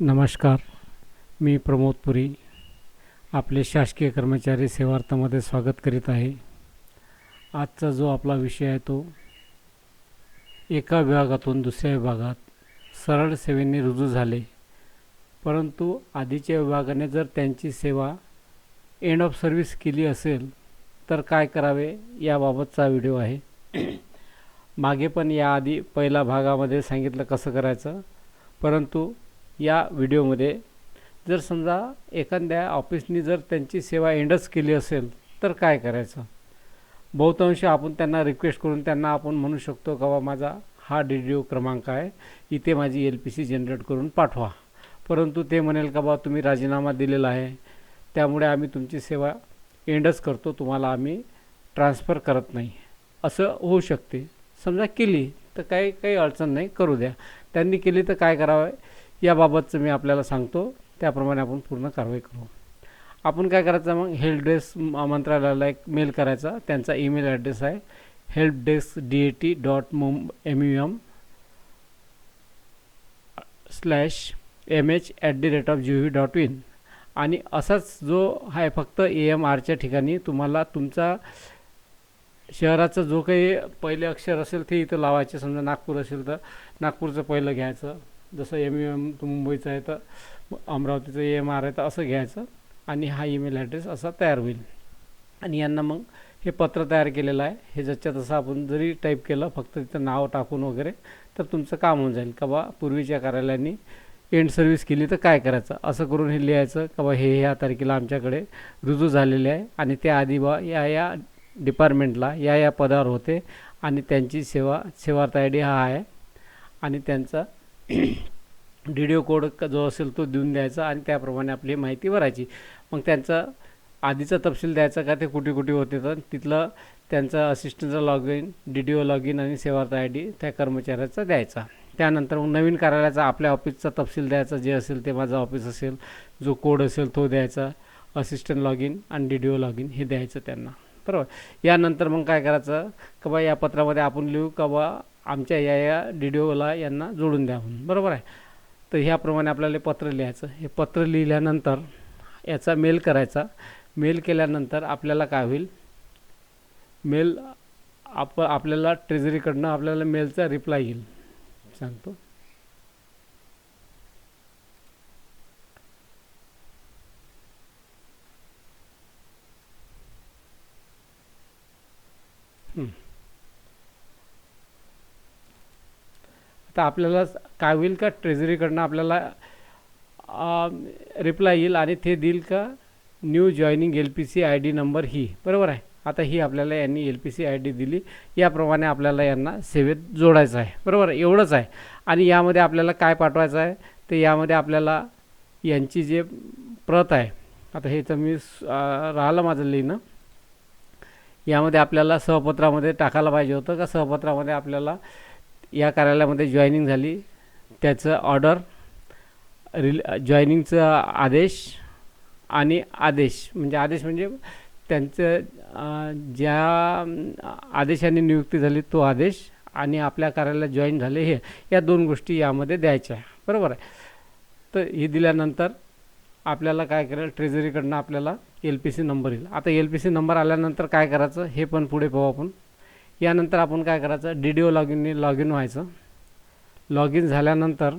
नमस्कार. मी प्रमोद पुरी. आपले शासकीय कर्मचारी सेवार्थामध्ये स्वागत करीत आहे. आजचा जो आपला विषय आहे तो एका विभागातून दुसऱ्या विभागात सरळ सेवेने रुजू झाले. परंतु आधीच्या विभागाने जर त्यांची सेवा एंड ऑफ सर्व्हिस केली असेल तर काय करावे याबाबतचा व्हिडिओ आहे. मागे पण याआधी पहिल्या भागामध्ये सांगितलं कसं करायचं. परंतु या व्हिडिओमध्ये जर समजा एखाद्या ऑफिसनी जर त्यांची सेवा एंडच केली असेल तर काय करायचं? बहुतांशी आपण त्यांना रिक्वेस्ट करून त्यांना आपण म्हणू शकतो का बा माझा हा डी डी ओ क्रमांक आहे इथे माझी एल पी सी जनरेट करून पाठवा. परंतु ते म्हणेल का बा तुम्ही राजीनामा दिलेला आहे त्यामुळे आम्ही तुमची सेवा एंडच करतो तुम्हाला आम्ही ट्रान्सफर करत नाही. असं होऊ शकते. समजा केली तर काही काही अडचण नाही करू द्या. त्यांनी केली तर काय करावं? याबाबतचं मी आपल्याला सांगतो. त्याप्रमाणे आपण पूर्ण कारवाई करू. आपण काय करायचं मग? हेल्प डेस्क मंत्रालयाला एक मेल करायचा. त्यांचा ईमेल ॲड्रेस आहे. Help desk D A T dot Mumbai M U M slash M H at the rate of G V dot in आणि असाच जो आहे फक्त ए एम आरच्या ठिकाणी तुम्हाला तुमचा शहराचं जो काही पहिले अक्षर असेल ते इथं लावायचे. समजा नागपूर असेल तर नागपूरचं पहिलं घ्यायचं. जसं एम यू एम मुंबईचं आहे तर अमरावतीचं एम आर आहे तर असं घ्यायचं आणि हा ईमेल ॲड्रेस असा तयार होईल. आणि यांना मग हे पत्र तयार केलेलं आहे. हे ज्याच्या तसं आपण जरी टाईप केलं फक्त तिथं नाव टाकून वगैरे तर तुमचं काम होऊन जाईल. का बा पूर्वीच्या कार्यालयांनी एंड सर्व्हिस केली तर काय करायचं? असं करून हे लिहायचं का बा हे ह्या तारखेला आमच्याकडे रुजू झालेले आहे आणि त्या आधी बा या या डिपार्टमेंटला या या पदावर होते आणि त्यांची सेवा सेवार्थ आय डी हा आहे आणि त्यांचा डी डी ओ कोड जो असेल तो देऊन द्यायचा आणि त्याप्रमाणे आपली माहिती भरायची. मग त्यांचा आधीचा तपशील द्यायचा का ते कुठे कुठे होते तर तिथलं त्यांचा असिस्टंटचा log in D D O log in आणि सेवार्थ आय डी त्या कर्मचाऱ्याचा द्यायचा. त्यानंतर मग नवीन कार्यालयाचा आपल्या ऑफिसचा तपशील द्यायचा जे असेल ते माझं ऑफिस असेल जो कोड असेल तो द्यायचा असिस्टंट लॉग इन आणि D D O log in हे द्यायचं त्यांना. बरोबर? यानंतर मग काय करायचं? का बा या पत्रामध्ये आपण लिहू का बा आमच्या या या डी डी ओला यांना जोडून द्या म्हणून. बरोबर आहे? तर ह्याप्रमाणे आपल्याला पत्र लिहायचं. हे पत्र लिहिल्यानंतर याचा मेल करायचा. मेल केल्यानंतर आपल्याला काय होईल? मेल आप आपल्याला ट्रेझरीकडनं आपल्याला मेलचा रिप्लाय येईल. सांगतो. तर आपल्याला काय होईल का? ट्रेझरीकडनं आपल्याला रिप्लाय येईल आणि ते देईल का? New joining L P C I D number ही. बरोबर आहे? आता ही आपल्याला यांनी L P C I D दिली. याप्रमाणे आपल्याला यांना सेवेत जोडायचं आहे. बरोबर आहे? एवढंच आहे. आणि यामध्ये आपल्याला काय पाठवायचं आहे? तर यामध्ये आपल्याला यांची जे प्रत आहे आता हे तर मी राहिलं माझं लिहिणं. यामध्ये आपल्याला सहपत्रामध्ये टाकायला पाहिजे होतं का? सहपत्रामध्ये आपल्याला या कार्यालयामध्ये जॉईनिंग झाली. त्याचं ऑर्डर रिल जॉईनिंगचा आदेश आणि आदेश म्हणजे आदेश म्हणजे त्यांचं ज्या आदेशाने नियुक्ती झाली तो आदेश आणि आपल्या कार्यालयात जॉईन झाले हे या दोन गोष्टी यामध्ये द्यायच्या आहे. बरोबर आहे? तर हे दिल्यानंतर आपल्याला काय करेल ट्रेझरीकडनं आपल्याला एल पी सी नंबर येईल. आता एल पी सी नंबर आल्यानंतर काय करायचं? हे पण पुढे पाहू आपण. यानंतर आपण काय करायचं? D D O log in log in व्हायचं. लॉग इन झाल्यानंतर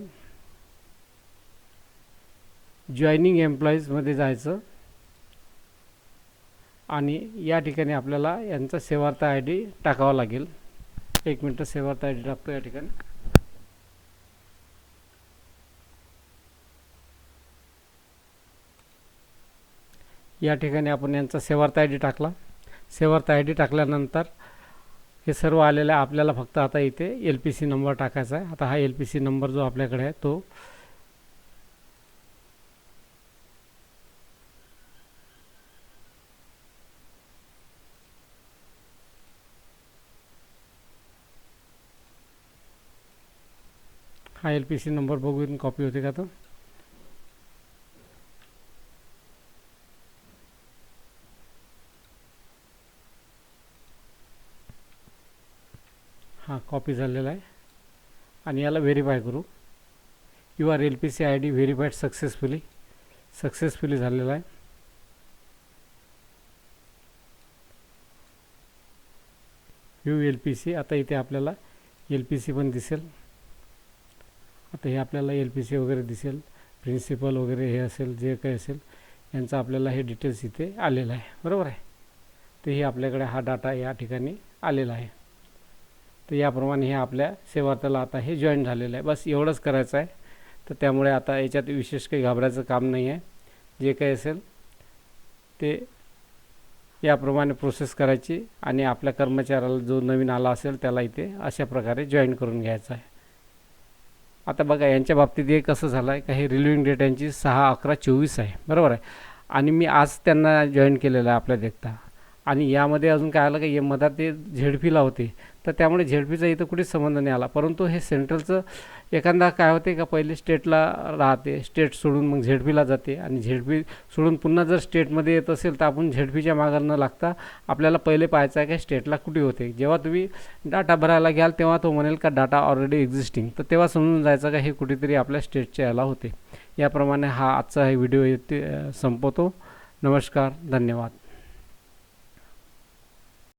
जॉईनिंग एम्प्लॉईजमध्ये जायचं. आणि या ठिकाणी आपल्याला यांचा सेवार्थ आय डी टाकावा लागेल. एक मिनटं सेवार्थ आय डी टाकतो या ठिकाणी. या ठिकाणी आपण यांचा सेवार्थ आय डी टाकला. सेवार्थ आय डी टाकल्यानंतर हे सर्व आहे आपल्याला फक्त आता इथे एल पी सी नंबर टाकायचा आहे. आता हा एल पी सी नंबर जो आपल्याकडे आहे तो हा एल पी सी नंबर बघून कॉपी होते का तो? हां कॉपी झालेला आहे. आणि याला व्हेरीफाय करू. U R L P C I D verified successfully successfully झालेला आहे. यू एल पी सी आता इथे आपल्याला एल पी सी पण दिसेल. आता हे आपल्याला एल पी सी वगैरे दिसेल. प्रिन्सिपल वगैरे हे असेल जे काही असेल यांचं आपल्याला हे डिटेल्स इथे आलेलं आहे. बरोबर आहे? तर हे आपल्याकडे हा डाटा या ठिकाणी आलेला आहे. तर याप्रमाणे हे आपल्या सेवार्थाला आता हे जॉईन झालेलं आहे. बस एवढंच करायचं आहे. तर त्यामुळे आता याच्यात विशेष काही घाबरायचं काम नाही आहे. जे काही असेल ते याप्रमाणे प्रोसेस करायची आणि आपल्या कर्मचाऱ्याला जो नवीन आला असेल त्याला इथे अशा प्रकारे जॉईन करून घ्यायचं आहे. आता बघा यांच्या बाबतीत हे कसं झालं आहे का हे रिलिव्हिंग डेट यांची सहा अकरा चोवीस आहे. बरोबर आहे? आणि मी आज त्यांना जॉईन केलेलं आहे आपल्या देखता. आणि यामध्ये अजून काय आलं का ये मधात ते झेडपीला होते तर त्यामुळे झेडपीचा इथं कुठेच संबंध नाही आला. परंतु हे सेंट्रलचं एखादा काय होते का पहिले स्टेटला राहते स्टेट सोडून मग झेडपीला जाते. आणि झेडपी सोडून पुन्हा जर स्टेटमध्ये येत असेल तर आपण झेडपीच्या मागं न लागता आपल्याला पहिले पाहायचं आहे का स्टेटला कुठे होते. जेव्हा तुम्ही डाटा भरायला घ्याल तेव्हा तो म्हणेल का डाटा ऑलरेडी एक्झिस्टिंग तर तेव्हा समजून जायचं का हे कुठेतरी आपल्या स्टेटच्या याला होते. याप्रमाणे हा आजचा हे व्हिडिओ येते संपवतो. नमस्कार धन्यवाद.